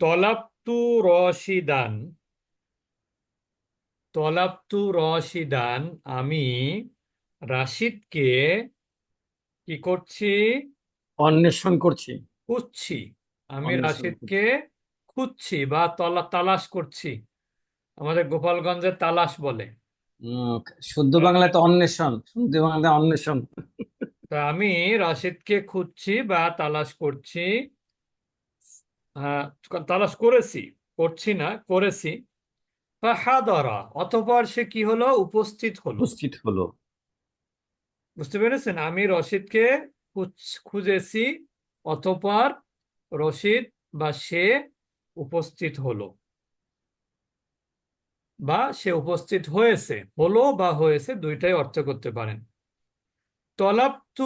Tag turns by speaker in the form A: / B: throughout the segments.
A: তলাপ্তু রশিদান তলাপ্তু রশিদান আমি রাশিদকে কি করছি?
B: অন্বেষণ করছি।
A: খুঁজছি। আমি রাশিদকে খুঁজছি বা তলা তালাশ করছি। আমাদের গোপালগঞ্জে তালাশ বলে।
B: শুদ্ধ বাংলায় তো অন্বেষণ। শুদ্ধ বাংলায় অন্বেষণ।
A: তা আমি রাশিদকে খুঁজছি বা তালাশ করছি। তালাশ করেছি করছি না করেছি। ফাহাদরা অতঃপর সে কি হলো? উপস্থিত হলো।
B: উপস্থিত হলো।
A: বুঝতে পেরেছেন? আমি রশিদকে খুঁজ- খুঁজেছি অতঃপর রশিদ বা সে উপস্থিত হলো। বা সে উপস্থিত হয়েছে হলো বা হয়েছে দুইটাই অর্থ করতে পারেন। তলাপ্তু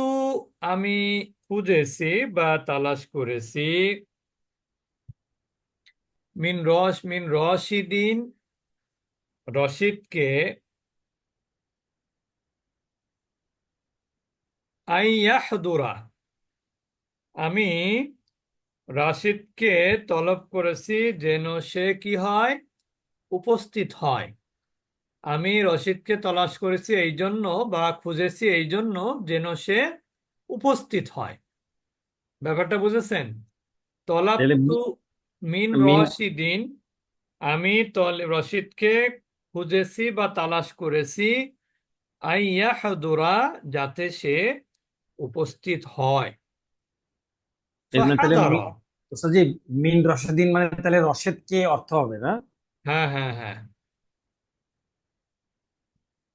A: আমি খুঁজেছি বা তালাশ করেছি। মিন রস মিন রশিদিন রশিদকে আইয়াহদুরা। আমি রাশিদকে তলব করেছি যেন সে কি হয়? উপস্থিত হয়। আমি রশিদকে তলাশ করেছি এই জন্য বা খুঁজেছি এই জন্য যেন সে উপস্থিত হয়। ব্যাপারটা বুঝেছেন? তলাপ্তু মিন রশিদিন আমি তল রশিদকে খুঁজেছি বা তালাশ করেছি আইয়াহদুরা যাতে সে উপস্থিত হয়।
B: মানে জি মিন তাহলে রসেদ কে অর্থ হবে না?
A: হ্যাঁ হ্যাঁ হ্যাঁ।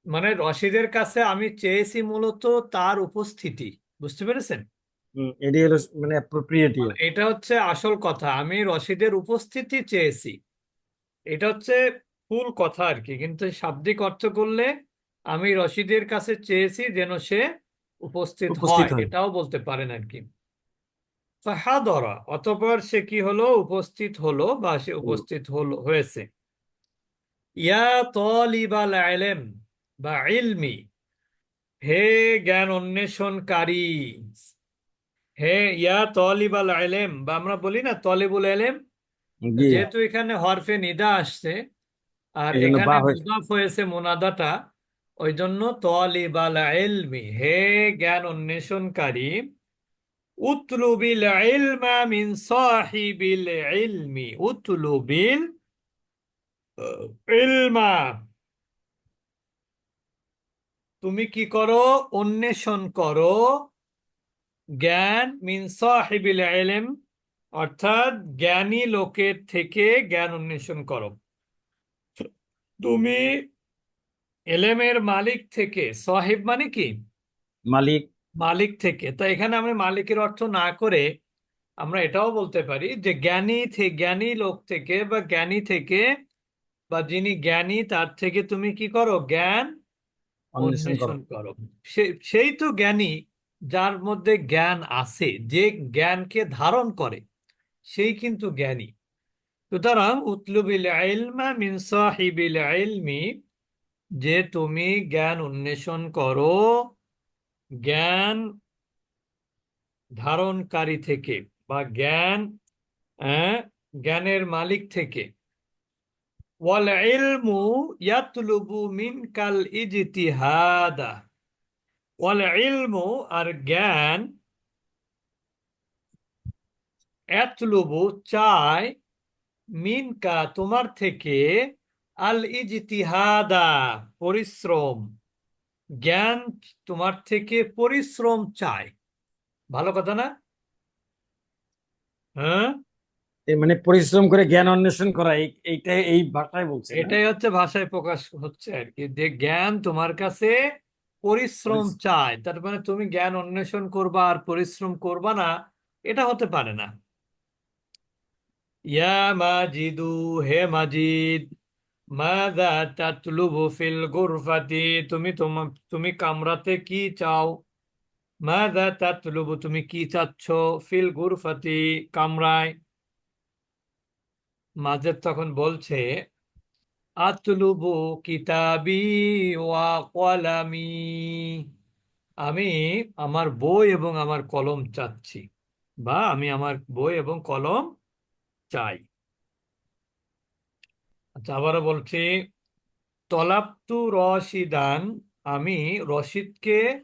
A: মানে রশিদের কাছে আমি চেয়েছি মূলত তার উপস্থিতি। বুঝতে পেরেছেন?
B: এটাই হলো মানে অ্যাপ্রোপ্রিয়েটিভ
A: মানে এটা হচ্ছে আসল কথা। আমি রশিদের উপস্থিতি চেয়েছি। এটা হচ্ছে ফুল কথা আর কি। কিন্তু শাব্দিক অর্থ করলে আমি রশিদের কাছে চেয়েছি যেন সে উপস্থিত
B: উপস্থিত
A: হয়।
B: হয়।
A: এটাও বলতে পারেন আর কি। ফাহাদরা অতঃপর সে কি হলো? উপস্থিত হলো বা সে উপস্থিত হলো হয়েছে। ইয়া তলিবাল ইলম বা ইলমি হে জ্ঞান অন্বেষণকারী হে ইয়া তলিবাল ইলম বা আমরা বলি না তলিবুল ইলম
B: জি।
A: যেহেতু এখানে হরফে নিদা আসছে আর এখানে মুদাফ হয়েছে মোনাদাটা ওই জন্য তলিবাল ইলমি হে জ্ঞান অন্বেষণকারী উতলুবিল ইলমা মিন সাহিবিল ইলমি উতলুবিল ইলমা তুমি কি করো? অন্বেষণ করো। জ্ঞান মিন সাহিবিল ইলম অর্থাৎ জ্ঞানী লোকের থেকে জ্ঞান অন্বেষণ করো। তুমি এলেমের মালিক থেকে সাহিব মানে কি?
B: মালিক।
A: মালিক থেকে। তো এখানে আমরা মালিকের অর্থ না করে আমরা এটাও বলতে পারি যে জ্ঞানী থেকে জ্ঞানী লোক থেকে বা জ্ঞানী থেকে বা যিনি জ্ঞানী তার থেকে তুমি কি করো? জ্ঞান
B: অন্বেষণ করো।
A: সেই তো জ্ঞানী যার মধ্যে জ্ঞান আছে, যে জ্ঞানকে ধারণ করে, সেই কিন্তু জ্ঞানী। সুতরাং, উতলুবিল ইলমা মিন সাহিবিল ইলমি, যে তুমি জ্ঞান অন্বেষণ করো, জ্ঞান ধারণকারী থেকে বা জ্ঞান জ্ঞানের মালিক থেকে। ওয়াল ইলমু ইয়াতলুবু মিনকাল ইজতিহাদা। ওয়াল ইলমু আর জ্ঞান চায় মিনকা তোমার থেকে আল ইজতিহাদা পরিশ্রম। জ্ঞান তোমার থেকে পরিশ্রম চায় ভালো কথা না? হ্যাঁ?
B: মানে পরিশ্রম করে জ্ঞান অন্বেষণ করা এই এইটা এই ভাষায় বলছে
A: এটাই হচ্ছে ভাষায় প্রকাশ হচ্ছে আর কি। যে জ্ঞান তোমার কাছে পরিশ্রম। চায় তার মানে তুমি জ্ঞান অন্বেষণ করবা আর পরিশ্রম করবা না এটা হতে পারে না। ইয়া মাজিদু হে মাজিদ মাযা তাতলুবু ফিল গুরফাতি তুমি তোমার তুমি কামরাতে কি চাও? মাযা তাতলুবু তুমি কি চাচ্ছ ফিল গুরফাতি কামরায়? মাজেদ তখন বলছে আতলুবু কিতাবি ওয়া কলামি। আমি আমার বই এবং আমার কলম চাচ্ছি বা আমি আমার বই এবং কলম চাই। আচ্ছা আবারও বলছি, তলাপ্তু রশিদান, আমি রশিদকে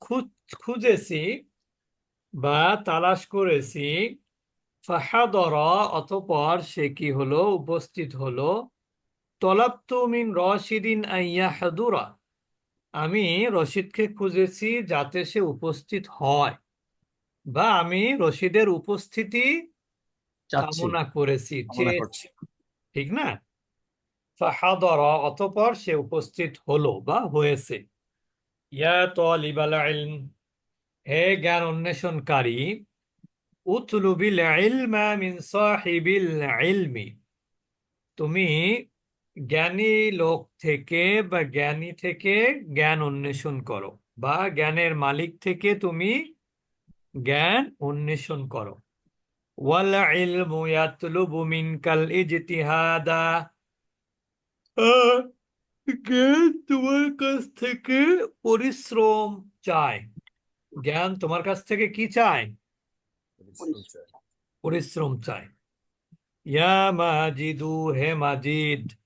A: খুঁজ- খুঁজেছি বা তালাশ করেছি, ফাহাদর, অতঃপর সে কি হলো, উপস্থিত হলো তলাপ্তু মিন রশিদিন আইয়া হাদুরা আমি রশিদকে খুঁজেছি যাতে সে উপস্থিত হয় বা আমি রশিদের উপস্থিতি কামনা করছি। ঠিক না? ফাহাদর অতঃপর সে উপস্থিত হলো বা হয়েছে। ইয়া তালিবাল ইলম হে জ্ঞান অন্বেষণকারী উতলুবিল ইলমা মিন সাহিবিল ইলমি। তুমি জ্ঞানী লোক থেকে বা জ্ঞানী থেকে জ্ঞান অন্বেষণ করো বা জ্ঞানের মালিক থেকে তুমি জ্ঞান অন্বেষণ করো। ওয়াল ইলমু ইয়াতলুবু মিনকাল ইজতিহাদা। জ্ঞান তোমার কাছ থেকে পরিশ্রম চায়? জ্ঞান তোমার কাছ থেকে কি চায়। পরিশ্রম চায়। ইয়া মাজিদু হে মাজিদ।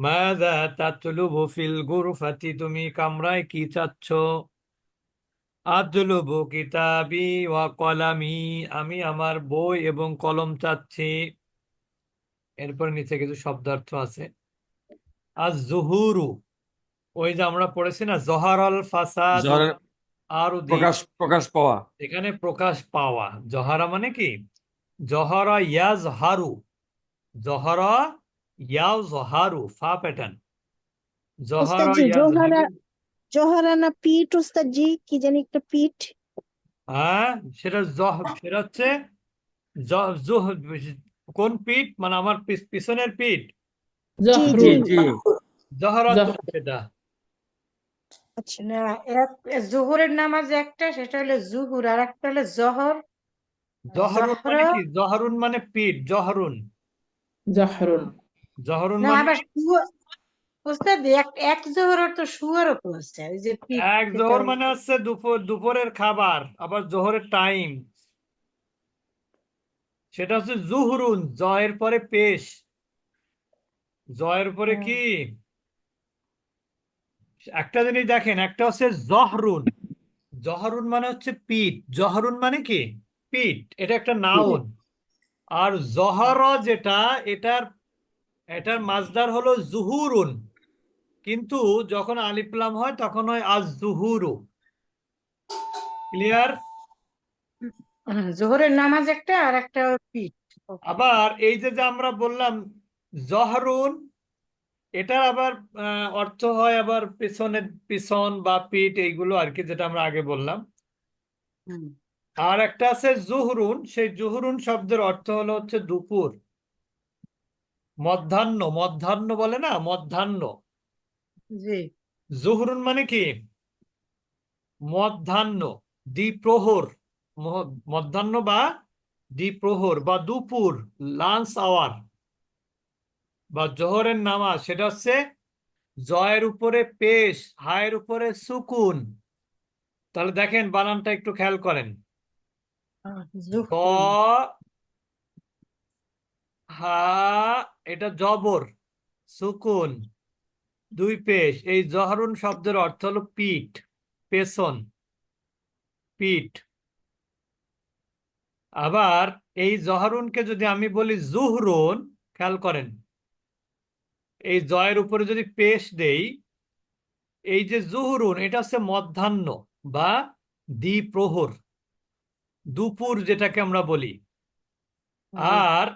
A: মাযা তাতলুবু ফিল গুরফাতি তুমি কামরায় কি চাচ্ছ? আতলুবু কিতাবি ওয়া কলামি আমি আমার বই এবং কলম চাচ্ছি। এরপর নিচে কিছু শব্দার্থ আছে। আজ জুহুরু ওই যে আমরা পড়েছি না জহারাল ফাসাদ আর
B: প্রকাশ প্রকাশ পাওয়া।
A: এখানে প্রকাশ পাওয়া। জহারা মানে কি? জহরা ইয়াজ হারু জহরা ইয়াজ হারু ফা প্যাটার্ন জহরা
C: ওস্তাদজি
A: ইয়াজ
C: জোহরা জোহরা পিঠ ওস্তাদজি কি জানি একটা পিঠ
A: হ্যাঁ সেটা জহ সেটা হচ্ছে জুহ- কোন পিঠ মানে আমার পিছনের পিঠ
C: জি
B: জি
C: জি
B: জি
A: জহরা সেটা
C: আচ্ছা
D: না এক জোহরের নামাজ একটা সেটা হলো জুহুর আর একটা হলো জহর
A: জহরুন মানে
D: জহরা
A: কি জহরুন মানে পিঠ জহরুন
E: জাহরুন
A: জহরুন
D: না
A: মানে
D: আবার শুয়া ওস্তাদ এক এক জোহর অর্থ শুয়ারও তো আছে ওই যে
A: এক
D: সেটা
A: জোহর মানে হচ্ছে দুপুর দুপুরের খাবার আবার জোহরের টাইম সেটা হচ্ছে জুহরুন জয়ের পরে পেশ। জয়ের পরে কি? একটা জিনিস দেখেন একটা হচ্ছে জহরুন। জহরুন মানে হচ্ছে পিঠ। জহরুন মানে কি? পিঠ। এটা একটা নাউন আর জহর যেটা এটার এটার মাজদার হলো জুহুরুন। কিন্তু যখন আলিফলাম হয় তখন হয় আজ জুহুরু ক্লিয়ার
D: জোহরের নামাজ একটা আর একটা পিঠ।
A: আবার এই যে যে আমরা বললাম জহরুন এটার আবার অর্থ হয় আবার পিছনের পিছন বা পিঠ এইগুলো আর কি যেটা আমরা আগে বললাম। আর একটা আছে জুহরুন সেই জুহরুন শব্দের অর্থ হলো হচ্ছে দুপুর। মধ্যাহ্ন মধ্যাহ্ন বলে না মধ্যাহ্ন।
D: জি।
A: জুহরুন মানে কি? মধ্যাহ্ন দ্বিপ্রহর। মধ্যাহ্ন বা দ্বিপ্রহর বা দুপুর লাঞ্চ আওয়ার। বা জোহরের নামাজ সেটা হচ্ছে জয়ের উপরে পেশ হায়ের উপরে সুকুন। তাহলে দেখেন বানানটা একটু খেয়াল করেন। হা এটা জবর সুকুন দুই পেশ। এই জহরুন শব্দের অর্থ হলো পিঠ পেছন পিঠ। আবার এই জহরুনকে যদি আমি বলি জুহরুন খেয়াল করেন এই জয়ের উপরে যদি পেশ দেই এই যে জুহরুন এটা হচ্ছে মধ্যাহ্ন বা দ্বিপ্রহর দুপুর যেটাকে আমরা বলি। আর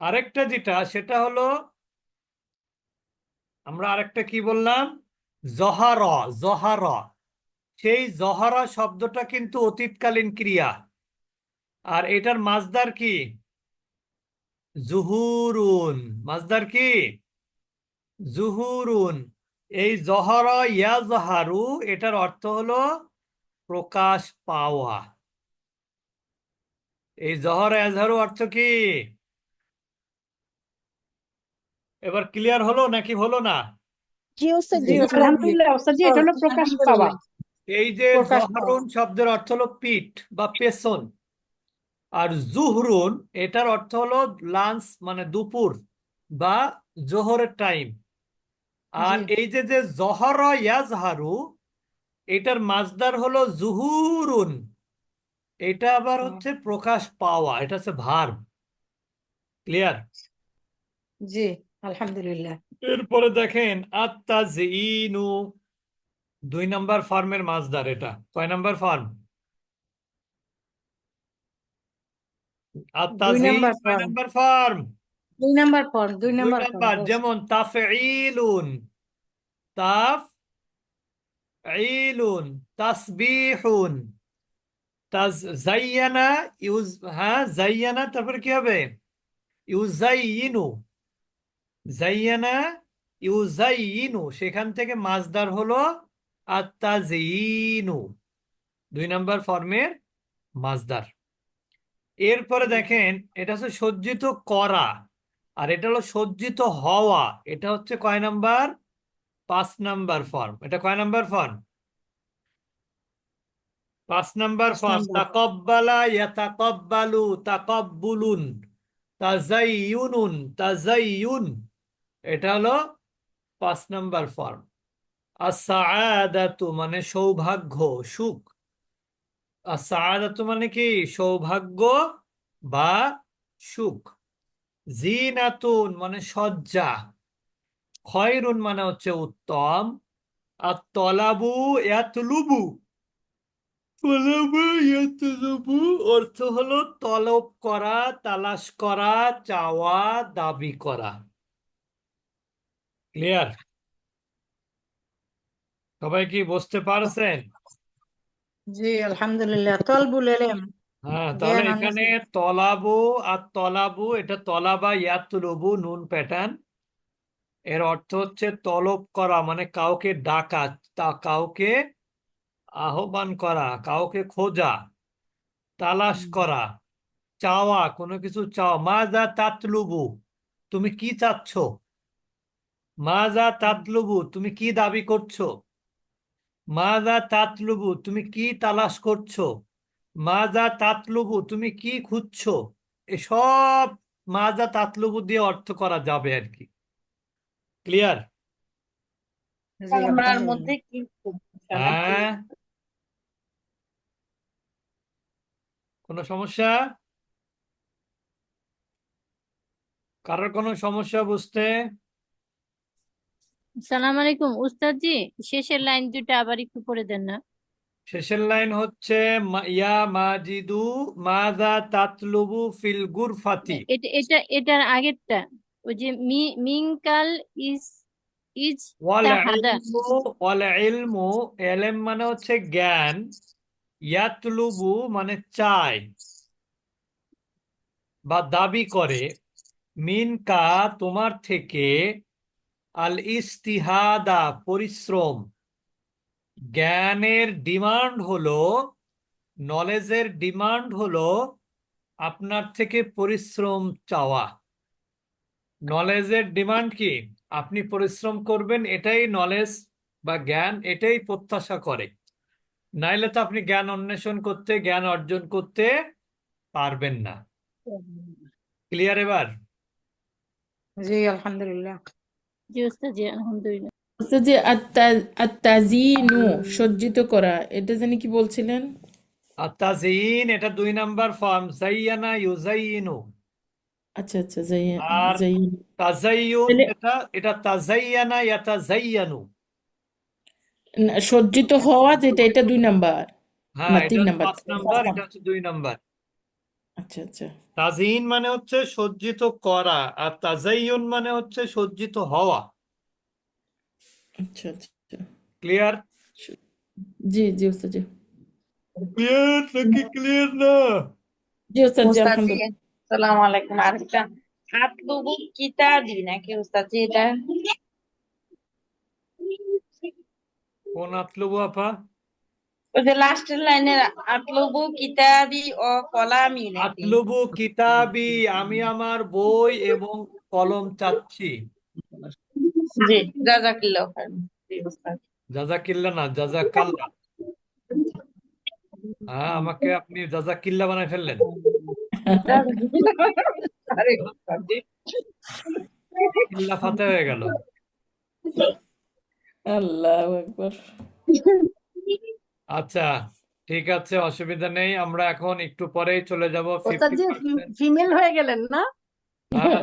A: আরেকটা যেটা, সেটা হলো, আমরা আরেকটা কি বললাম? জহারা জহারা। সেই জহারা শব্দটা কিন্তু অতীতকালীন ক্রিয়া। আর এটার মাজদার কি? জুহুরুন। মাজদার কি? জুহুরুন। এই জহরা ইয়াজহারু এটার অর্থ হলো প্রকাশ পাওয়া। এই জহর এজহারু অর্থ কি? এবার ক্লিয়ার হলো নাকি হলো না?
E: এটা হলো প্রকাশ পাওয়া।
A: এই যে জহরুন শব্দের অর্থ হলো পিঠ বা পেছন। আর জুহরুন এটার অর্থ হলো লাঞ্চ মানে দুপুর বা জোহরের টাইম আর এই যে যে জহর ইয়াজহারু এটার মাজদার হলো জুহুরুন। এটা আবার হচ্ছে প্রকাশ পাওয়া এটা হচ্ছে ভার্ব ক্লিয়ার
D: জি। আলহামদুলিল্লাহ।
A: এরপরে দেখেন আত্তাজিনু দুই নাম্বার ফার্মের মাজদার এটা। কয় নাম্বার ফার্ম?
D: নাম্বার
A: কয়। Number form?
D: দুই নাম্বার ফর্ম দুই নাম্বার ফর্ম
A: যেমন তাফঈলুন তাফ ঈলুন তাসবিহুন। তাজ জাইয়ানা ইউজ হ্যাঁ জাইয়ানা তারপরে কি হবে? ইউজাইয়িনু জাইয়ানা ইউজাইয়িনু সেখান থেকে মাজদার হলো আত্তাজিনু দুই নাম্বার ফর্মের মাজদার। এরপরে দেখেন এটা হচ্ছে সজ্জিত করা আর এটা হলো সজ্জিত হওয়া। এটা হচ্ছে কয় নাম্বার? পাঁচ নাম্বার ফর্ম। এটা কয় নাম্বার ফর্ম? পাঁচ নাম্বার ফর্ম। তাকব্বালা ইয়াতাকব্বালু তাকাব্বুলুন তাজাইয়ুনুন তাজাইয়ুন। এটা হলো পাঁচ নাম্বার ফর্ম আস-সাআদাতু মানে সৌভাগ্য, সুখ। আস-সাআদাতু মানে কি? সৌভাগ্য বা সুখ। জিনাতুন মানে সজ্জা খয়রুন মানে হচ্ছে উত্তম। আর তলাবু ইয়াতলুবু তলাবু অর্থ হলো তলব করা, তালাশ করা, চাওয়া, দাবি করা। ক্লিয়ার সবাই কি বুঝতে পারছেন?
D: জি আলহামদুলিল্লাহ। তলবুল এলেম
A: হ্যাঁ তাহলে
D: জ্ঞান
A: এখানে তলাবু আর তলাবু এটা তলাবা ইয়াতলুবু নুন প্যাটার্ন। এর অর্থ হচ্ছে তলব করা মানে কাউকে ডাকা তা কাউকে আহ্বান করা কাউকে খোঁজা তালাশ করা চাওয়া কোনো কিছু চাওয়া। মাজা তাতলুবু তুমি কি চাচ্ছ? মাজা তাতলুবু তুমি কি দাবি করছ? মাজা তাতলুবু তুমি কি তালাশ করছ? মাজা তাতলুবু তুমি কি খুঁজছো? এসব মাজা তাতলুবু দিয়ে অর্থ করা যাবে আর কি। ক্লিয়ার?
E: মধ্যে
A: হ্যাঁ। কোনো সমস্যা? কারোর কোনো সমস্যা বুঝতে?
F: সালাম আলাইকুম। উস্তাদ জি শেষের লাইন দুটো আবার একটু পড়ে দেন না।
A: শেষের লাইন হচ্ছে ইয়া মাজিদু মাযা তাতলুবু ফিল গুরফাতি।
F: এটা এটা এটার আগেরটা। ওই যে মি মিনকাল ইজ ইজ
A: ওয়াল
F: তাহাদা
A: ইলমু ওয়াল ইলমু এলেম মানে হচ্ছে জ্ঞান। ইয়াতলুবু মানে চায় বা দাবি করে। মিনকা তোমার থেকে আল ইস্তিহাদা পরিশ্রম। জ্ঞানের ডিমান্ড হলো নলেজের ডিমান্ড হলো আপনার থেকে পরিশ্রম চাওয়া। নলেজের ডিমান্ড কি? আপনি পরিশ্রম করবেন এটাই নলেজ বা জ্ঞান এটাই প্রত্যাশা করে। নাইলে তো আপনি জ্ঞান অন্বেষণ করতে জ্ঞান অর্জন করতে পারবেন না। ক্লিয়ার এবার?
D: জি আলহামদুলিল্লাহ।
F: জি জি আলহামদুলিল্লাহ।
E: আত্তাজিনু সজ্জিত করা এটা জানি কি বলছিলেন?
A: আর তাজিন এটা দুই নাম্বার ফর্ম জাইয়ানা ইউজাইয়িনু
E: আচ্ছা আচ্ছা যাই
A: আর তাজাইয়ুন এটা এটা তাজাইয়ানা ইয়াতাজাইয়ানু
E: সজ্জিত হওয়া যেটা এটা দুই নাম্বার।
A: হ্যাঁ
E: না
A: এটা
E: তিন
A: হচ্ছে
E: নাম্বার
A: পাঁচ নাম্বার। এটা হচ্ছে দুই নাম্বার।
E: আচ্ছা আচ্ছা।
A: তাজিন মানে হচ্ছে সজ্জিত করা আর তাজাইয়ুন মানে হচ্ছে সজ্জিত হওয়া।
E: আচ্ছা আচ্ছা
A: ক্লিয়ার
E: জি জি উস্তাদ জি।
A: ক্লিয়ার নাকি ক্লিয়ার না?
E: জি উস্তাদ জি আলহামদুলিল্লাহ।
G: আসসালামু আলাইকুম। আরেকটা আতলুবু কিতাবি নাকি উস্তাদ জি এটা?
A: কোন আতলুবু আপা?
G: ওই যে লাস্টের লাইনের আতলুবু কিতাবি ও কলামি
A: আতলুবু কিতাবি আমি আমার বই এবং কলম চাচ্ছি
G: জি জাজাকিল্লাহ খাইর জি উস্তাদ
A: জাজাকিল্লা না জাজাকাল্লা হ্যাঁ আমাকে আপনি জাজাকিল্লা বানায় ফেললেন। চিল্লা ফাতে হয়ে গেল
E: আল্লাহ আকবার
A: আচ্ছা ঠিক আছে অসুবিধা নেই। আমরা এখন একটু পরেই চলে যাব।
D: ওস্তাদ জি ফিমেল হয়ে গেলেন না?
A: হ্যাঁ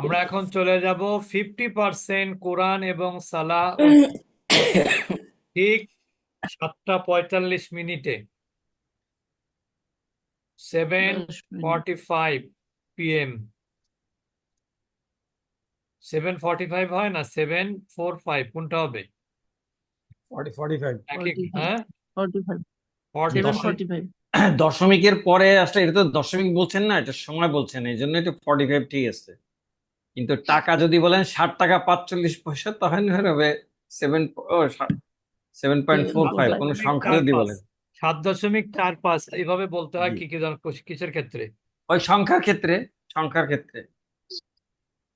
A: আমরা এখন চলে যাব ফিফটি পার্সেন্ট কোরআন এবং সালা ঠিক সাতটা পঁয়তাল্লিশ মিনিটে। Seven forty five PM seven forty five হয় না? সেভেন ফোর ফাইভ কোনটা হবে
B: ফর্টি ফর্টি ফাইভ
A: একই হ্যাঁ ফর্টি
B: দশমিকের পরে আসলে এটা তো দশমিক বলছেন না এটা সময় বলছেন এই জন্য এটা ফর্টি ফাইভ ঠিক আছে। কিন্তু টাকা যদি বলেন ষাট টাকা পাঁচচল্লিশ পয়সা তখন হবে seven seven point four five কোনো সংখ্যা যদি বলেন।
A: সাত দশমিক চার পাঁচ এইভাবে বলতে হয় কি কি ধর- কিসের ক্ষেত্রে?
B: ওই সংখ্যার ক্ষেত্রে সংখ্যার ক্ষেত্রে।